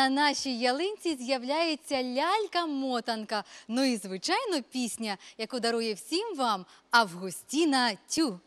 На нашій ялинці з'являється лялька-мотанка. Ну і звичайно, пісня, яку дарує всім вам Августіна Тю.